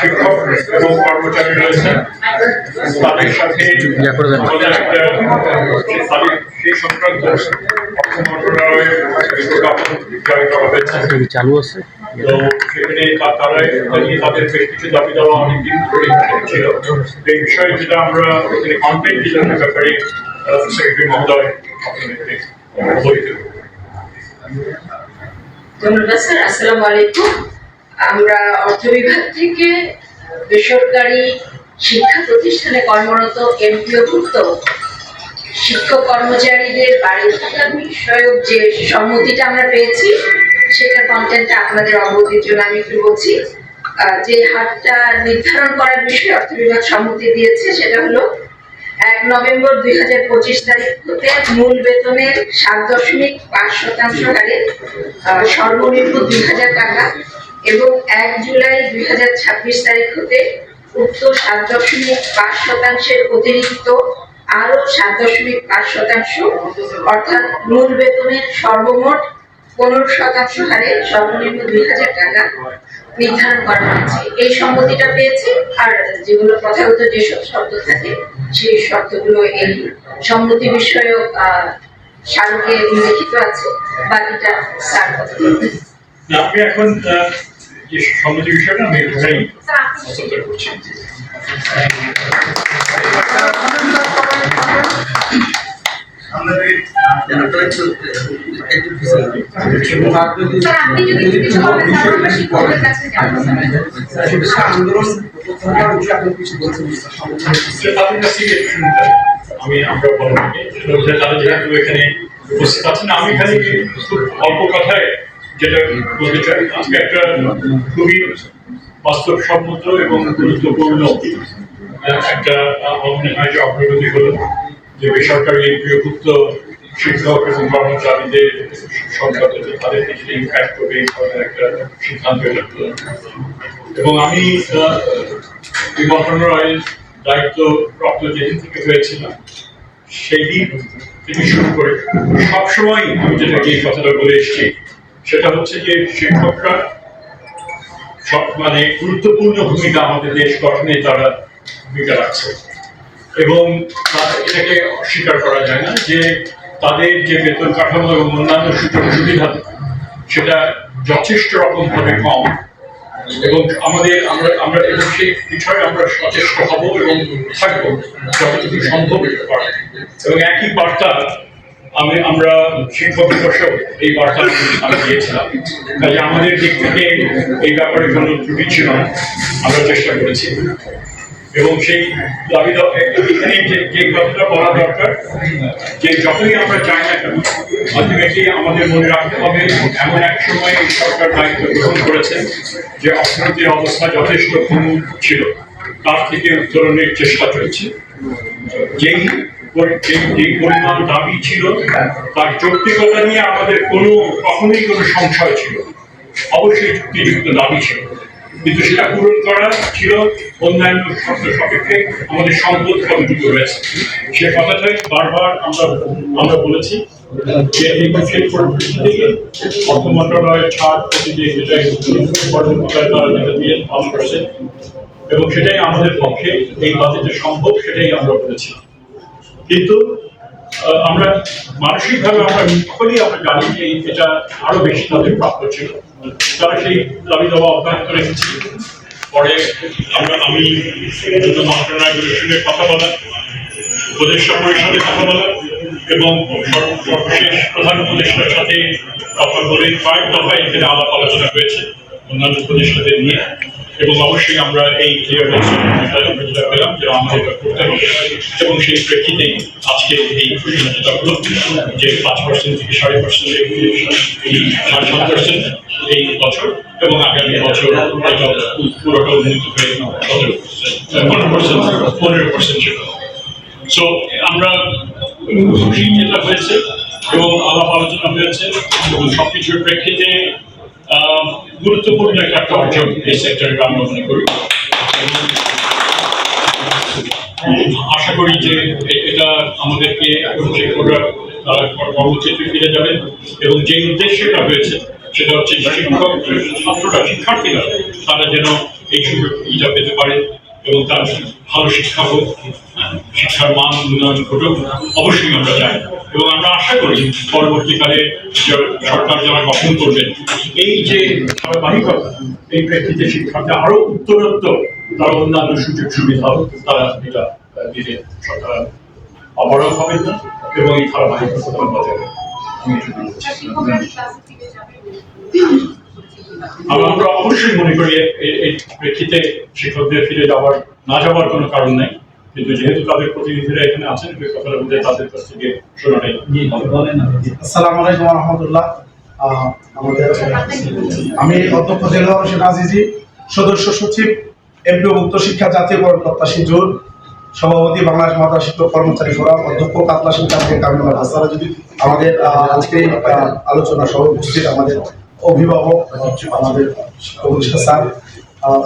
শিক্ষক এবং কর্মচারী রয়েছেন তাদের সাথে সেই সংক্রান্ত অর্থ মন্ত্রণালয়ের চালু আছে। তো সেখানে তারা তাদের বেশ কিছু দাবি দেওয়া অনেকদিন ধরে ছিল এই বিষয়ে যেটা আমরা এখানে ডিজাইনের ব্যাপারে সেক্রেটারি মহোদয় অবহিত। ধন্যবাদ, স্যার। আসসালামু আলাইকুম। আমরা অর্থ বিভাগ থেকে বেসরকারি শিক্ষা প্রতিষ্ঠানে কর্মরত এমপিওভুক্ত শিক্ষক কর্মচারীদের বাড়ি বিষয়ক যে সম্মতিটা আমরা পেয়েছি সেটা কন্টেন্টটা আপনাদের অবগতির জন্য আমি একটু বলছি। যে হারটা নির্ধারণ করার বিষয়ে অর্থ বিভাগ সম্মতি দিয়েছে, সেটা হলো এক নভেম্বর দুই হাজার পঁচিশ তারিখ হতে মূল বেতনের সাত দশমিক পাঁচ শতাংশ হারে সর্বনিম্ন দুই হাজার টাকা এবং এক জুলাই দুই হাজার ছাব্বিশ তারিখ হতে উক্ত সাত দশমিক পাঁচ শতাংশের অতিরিক্ত আরও সাত দশমিক পাঁচ শতাংশ, অর্থাৎ মূল বেতনের সর্বমোট পনেরো শতাংশ হারে সর্বনিম্ন দুই হাজার টাকা নির্ধারণ করা হয়েছে। এই সম্মতিটা পেয়েছে। আর যেগুলো প্রথাগত যেসব শব্দ থাকে সেই শর্তগুলো এই সম্মতি বিষয়ক আহ, উল্লেখিত আছে বাকিটা স্যার আপনি আমি এখন যে সম্মতি বিষয়টা আমি এখানেই হস্তান্তর করছি। যদি একটু। আমি আমরা এখানে উপস্থিত আছেন, আমি খালি অল্প কথায় যেটা বলতে চাই, আজকে একটা খুবই বাস্তবসম্মত এবং গুরুত্বপূর্ণ একটা মনে অগ্রগতি হলো, যে বেসরকারি এমপিওভুক্ত শিক্ষক এবং কর্মচারীদের সংখ্যা তাদের কিছুটা ইম্প্যাক্ট করবে, এই ধরনের একটা সিদ্ধান্ত এবং আমি দায়িত্ব প্রাপ্ত যেদিন থেকে হয়েছিলাম সেই থেকে শুরু করে সবসময় আমি যেটা এই কথাটা বলে এসেছি, সেটা হচ্ছে যে শিক্ষকরা সব মানে গুরুত্বপূর্ণ ভূমিকা আমাদের দেশ গঠনে তারা ভূমিকা রাখছে। এবং এটাকে অস্বীকার করা যায় না যে তাদের যে বেতন কাঠামো এবং অন্যান্য সুযোগ সুবিধা, সেটা যথেষ্ট রকম ভাবে কম। এবং আমাদের, আমরা আমরা এবং সেই বিষয়ে আমরা সচেষ্ট হব এবং থাকব, যতটুকু সম্ভব করা। এবং একই বার্তা আমি, আমরা শিক্ষক দিবসেও এই বার্তা আমি দিয়েছিলাম। কাজে আমাদের দিক থেকে এই ব্যাপারে কোনো ত্রুটি ছিল আমরা চেষ্টা করেছি। এবং সেই দাবি আমাদের মনে রাখতে হবে, এমন এক সময় এই সরকার দায়িত্ব গ্রহণ করেছেন যে অর্থনৈতিক অবস্থা যথেষ্ট ছিল, তার থেকে উত্তরণের চেষ্টা চলছে। যেই- যেই পরিমাণ দাবি ছিল, তার যৌক্তিকতা নিয়ে আমাদের কোনো, কখনোই কোনো সংশয় ছিল অবশ্যই যুক্তিযুক্ত দাবি ছিল। কিন্তু সেটা পূরণ করা ছিল অন্যান্য শর্ত সাপেক্ষে আমাদের সম্পদ কতটুকু রয়েছে। সে কথাটাই বারবার আমরা আমরা বলেছি এবং সেটাই আমাদের পক্ষে এই বাজেটে সম্ভব সেটাই আমরা বলেছি। কিন্তু আমরা মানসিকভাবে আমরা সকলেই আমরা জানি যে এটা আরও বেশি তাদের প্রাপ্ত ছিল। দাবি দেওয়া অব্যাহত রেখেছি। পরে আমরা আমি সঙ্গে কথা বলা, উপদেষ্টা পরিষদের কথা বলা এবং সর্বশেষ প্রধান উপদেষ্টার সাথে কথা বলে কয়েক দফায় এখানে আলাপ আলোচনা হয়েছে অন্যান্য উপদেষ্টাদের নিয়ে। এবং অবশ্যই আমরা এই ক্লিয়ারেন্স পেলাম যে আমাদের এটা করতে হবে। এবং সেই প্রেক্ষিতেই আজকে এই হলো যে পাঁচ পার্সেন্ট থেকে সাড়ে পার্সেন্ট সাড়ে পার্সেন্ট এই বছর এবং আগামী বছর পুরোটা উন্নীত হয়ে পনেরো পার্সেন্ট সো আমরা খুশি যেটা হয়েছে এবং আলাপ আলোচনা হয়েছে এবং সবকিছুর প্রেক্ষিতে গুরুত্বপূর্ণ একটা অর্জন এই সেক্টরে আমরা মনে করি। আশা করি যে এটা আমাদেরকে এবং শিক্ষকরা তারা ফিরে যাবেন এবং যে উদ্দেশ্যটা হয়েছে সেটা হচ্ছে শিক্ষক, ছাত্ররা, শিক্ষার্থীরা, তারা যেন এই সুযোগটা পেতে পারে এবং তার ভালো শিক্ষা হোক, শিক্ষার মান উন্নয়ন ঘটুক, অবশ্যই আমরা চাই। এবং আমরা আশা করি পরবর্তীকালে সরকার যারা গঠন করবেন এই যে ধারাবাহিকতা, এই প্রেক্ষিতে শিক্ষার্থী আরও উত্তরোত্তর, তারা অন্যান্য সুযোগ সুবিধা তারা এটা দিলে সরকার অবরোধ হবেন না, এবং এই ধারাবাহিকতা বজায়। আমি আমরা অবশ্যই মনে করি প্রেক্ষিতে শিক্ষকদের ফিরে যাওয়ার না যাওয়ার কোনো কারণ নাই। কিন্তু যেহেতু তাদের প্রতিনিধিরা এখানে আছেন, এই কথাটা তাদের কাছ থেকে শোনাটাই আসসালামু আলাইকুম রহমতুল্লাহ। আমি অধ্যক্ষ দেলোয়ার হোসেন আজিজি, সদস্য সচিব এমপিওভুক্ত শিক্ষা জাতীয় কর্মকর্তা সিজুর সভাপতি বাংলাদেশ মাদ্রাসা শিক্ষক কর্মচারী ফোরাম, অধ্যক্ষ কাতলা শিক্ষা যদি আমাদের আজকে আলোচনা সহ উপস্থিত আমাদের অভিভাবক আমাদের স্যার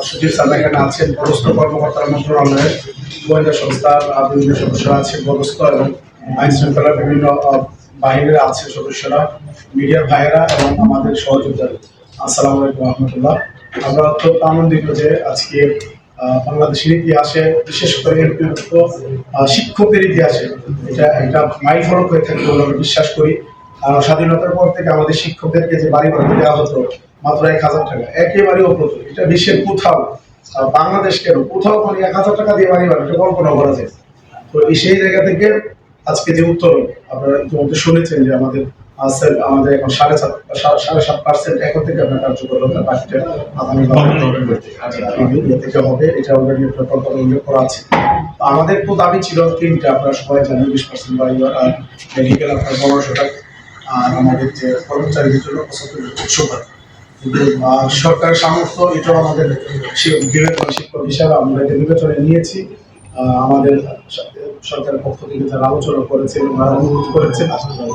সচিব স্যার এখানে আছেন, পদস্থ কর্মকর্তা মন্ত্রণালয়ের গোয়েন্দা সংস্থার বিভিন্ন সদস্যরা আছেন, পদস্থ এবং আইন শৃঙ্খলার বিভিন্ন বাহিনীরা আছে সদস্যরা, মিডিয়ার ভাইয়েরা এবং আমাদের সহযোগিতা আসসালামু আলাইকুম রহমতুল্লাহ। আমরা অত্যন্ত আনন্দিত যে আজকে বাংলাদেশের ইতিহাসে, বিশেষ করে শিক্ষকদের ইতিহাসে এটা একটা মাইল ফলক হয়ে থাকবে আমরা বিশ্বাস করি। স্বাধীনতার পর থেকে আমাদের শিক্ষকদেরকে যে বাড়ি বাড়ি দেওয়া হতো মাত্র এক হাজার টাকা একেবারে অপ্রতুল। এটা বিশ্বের কোথাও বাংলাদেশ কেন? কোথাও মানে এক হাজার টাকা দিয়ে বাড়ি এটা কল্পনা করা যায় তো এই সেই জায়গা থেকে আজকে যে উত্তর আপনারা ইতিমধ্যে শুনেছেন যে আমাদের আমাদের এখন সাড়ে সাত সাড়ে সাত পার্সেন্ট এখন থেকে আপনার কার্যকর হবে বাকিটা আগামী থেকে। ইয়ে থেকে হবে এটা অলরেডি প্রকল্প উল্লেখ করা আছে। তো আমাদের তো দাবি ছিল তিনটা আপনারা সবাই জানেন বিশ পার্সেন্ট বাড়ি আর মেডিকেল আপনার পনেরোশো টাকা। আর আমাদের যে কর্মচারীদের জন্য পঁচাত্তর উৎসব কিন্তু আহ, সরকারের সামর্থ্য এটাও আমাদের বিবেচনা শিক্ষক হিসাবে আমরা এটা বিবেচনায় নিয়েছি। আমাদের সরকারের পক্ষ থেকে যারা আলোচনা করেছেন ওনারা অনুরোধ করেছেন।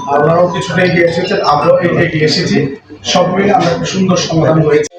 আর ওনারাও কিছুটা এগিয়ে এসেছেন আমরাও এগিয়ে এসেছি। সব মিলে আমরা একটা সুন্দর সমাধান হয়েছে।